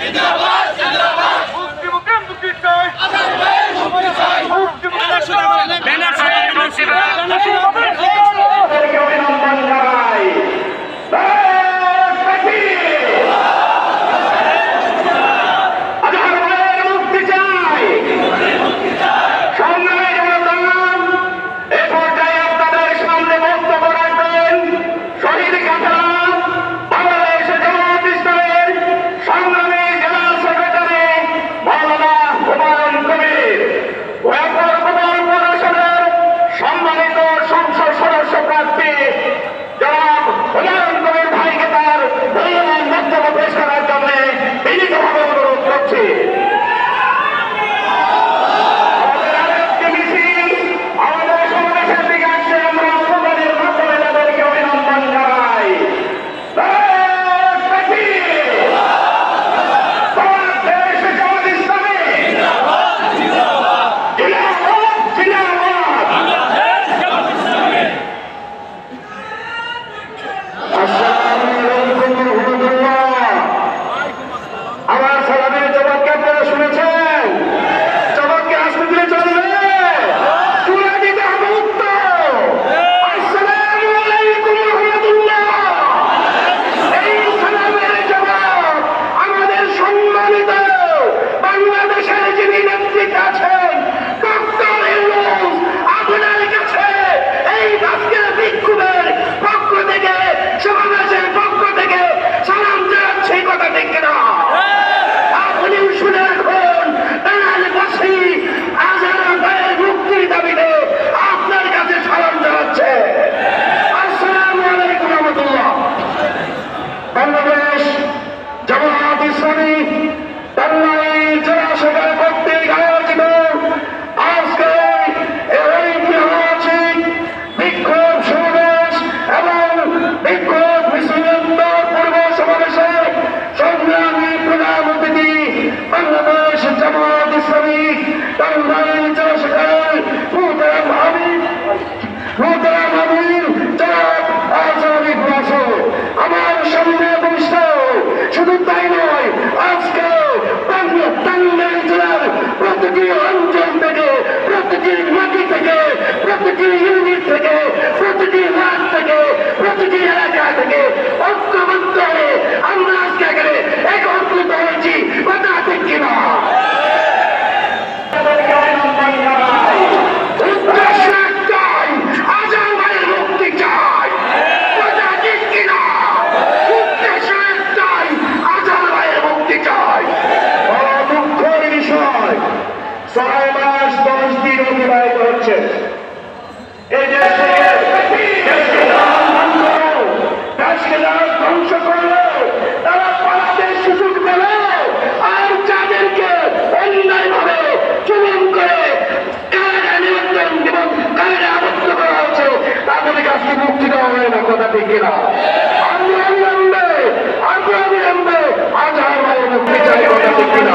জিন্দাবাদ। All right. নয় ছয় মাস দশ দিন অতিবাহিত হচ্ছে। এই দেশ থেকে দেশকে যারা ধ্বংস করল তারা পাঁচদের সুযোগ পেল আর যাদেরকে অন্যায় ভাবে চুমন করে কায়দা নিয়ন্ত্রণ এবং কায়দা আবদ্ধ করা হয়েছে, তাদেরকে আজকে মুক্তি দেওয়া হয় না, কথা ঠিক কিনা? আমরা অবিলম্বে আমরা অবিলম্বে আজহার ভাইয়ের মুক্তি চাই, কথা ঠিক কিনা?